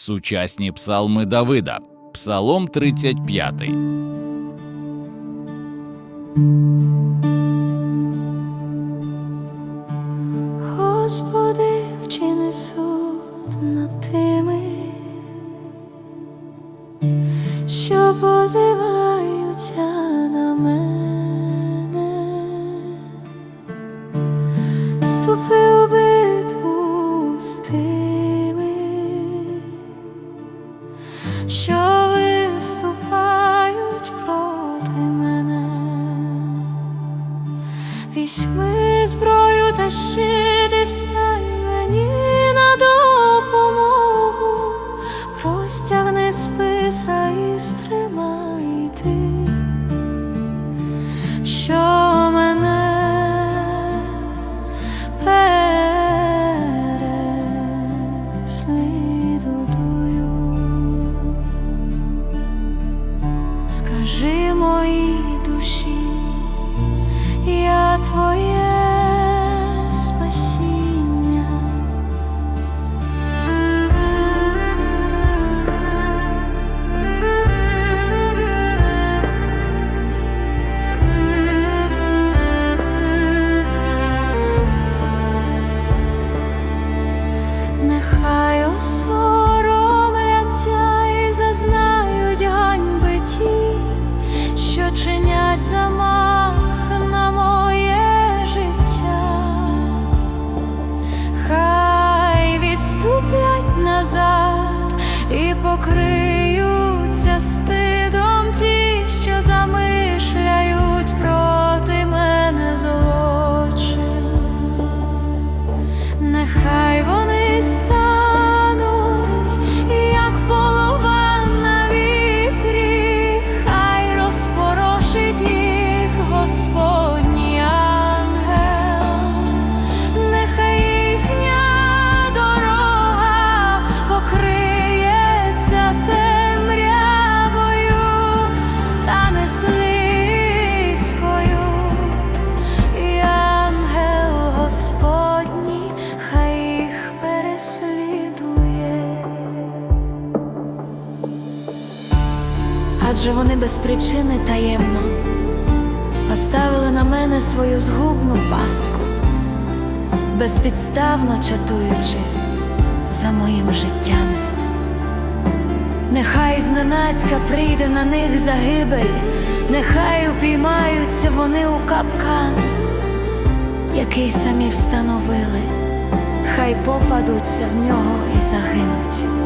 Сучасні псалми Давида, Псалом 35 скажи моїй душі, я твоя. адже вони без причини таємно поставили на мене свою згубну пастку, безпідставно чатуючи за моїм життям. Нехай зненацька прийде на них загибель, нехай упіймаються вони у капкан, який самі встановили, хай попадуться в нього і загинуть.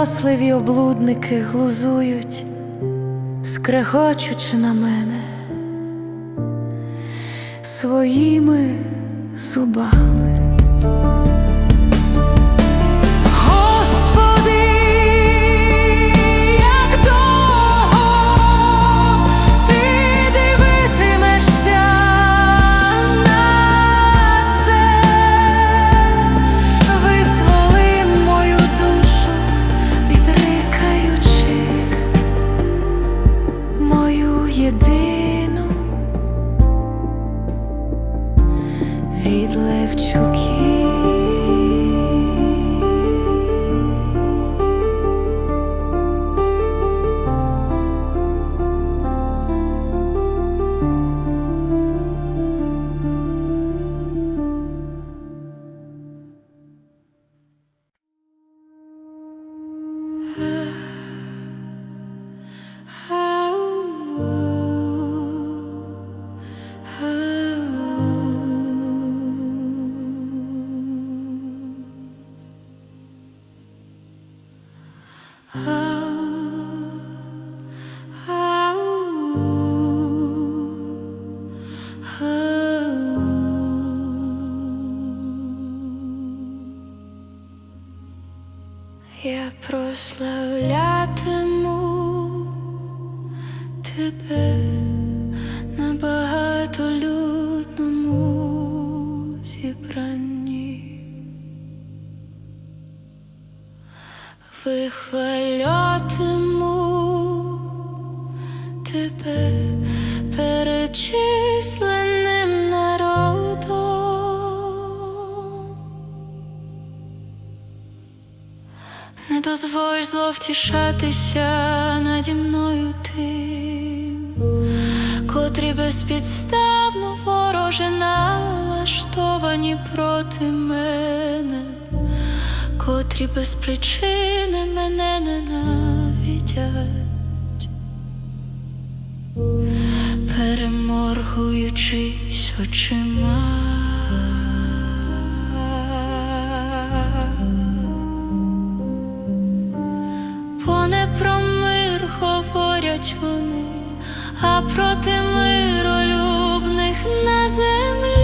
Як облудники глузують, скрегочучи на мене своїми зубами. Я прославлятиму тебе на багатолюдному зібранні. Вихвалятиму тебе перед дозволь зло втішатися наді мною тим, котрі безпідставно вороже налаштовані проти мене, котрі без причини мене ненавидять, переморгуючись очима. Вони, а проти миролюбних на землі.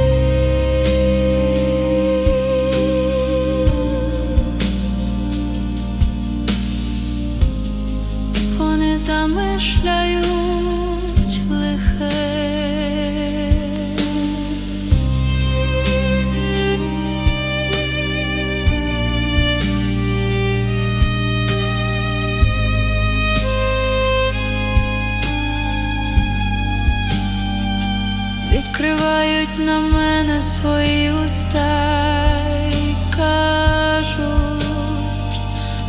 На мене свої уста і кажуть,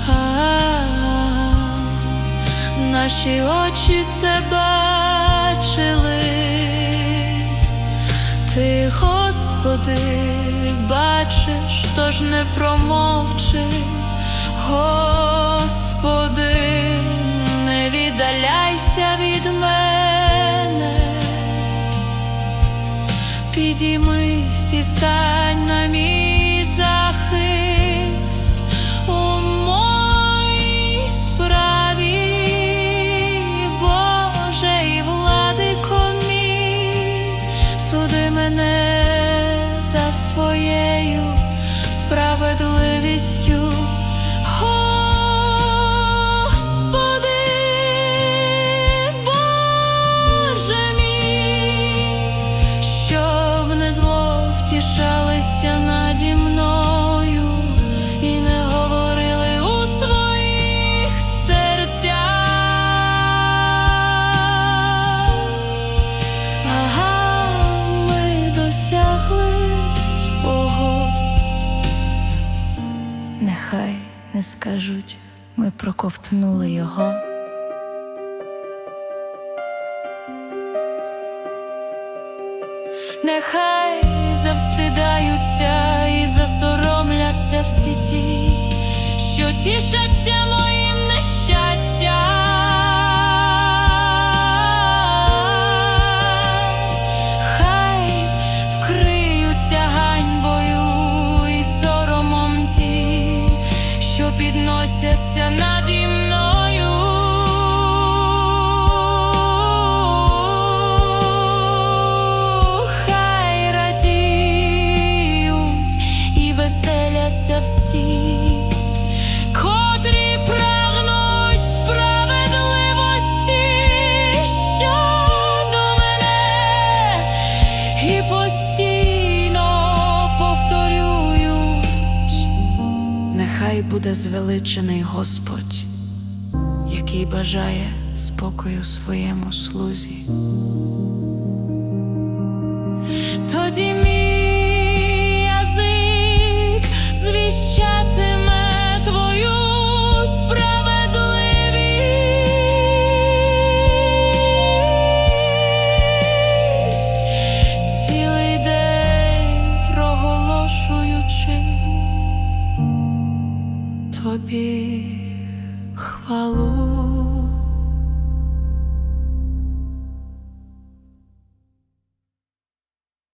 а наші очі це бачили, ти, Господи, бачиш, тож не промовчи, Господи, не віддаляйся від мене. Підіймись і стань на мій Нехай не скажуть, ми проковтнули його. Нехай завстидаються і засоромляться всі ті, що тішаться Нехай буде звеличений Господь, який бажає спокою своєму слузі. Тоді мій язик звіщатиме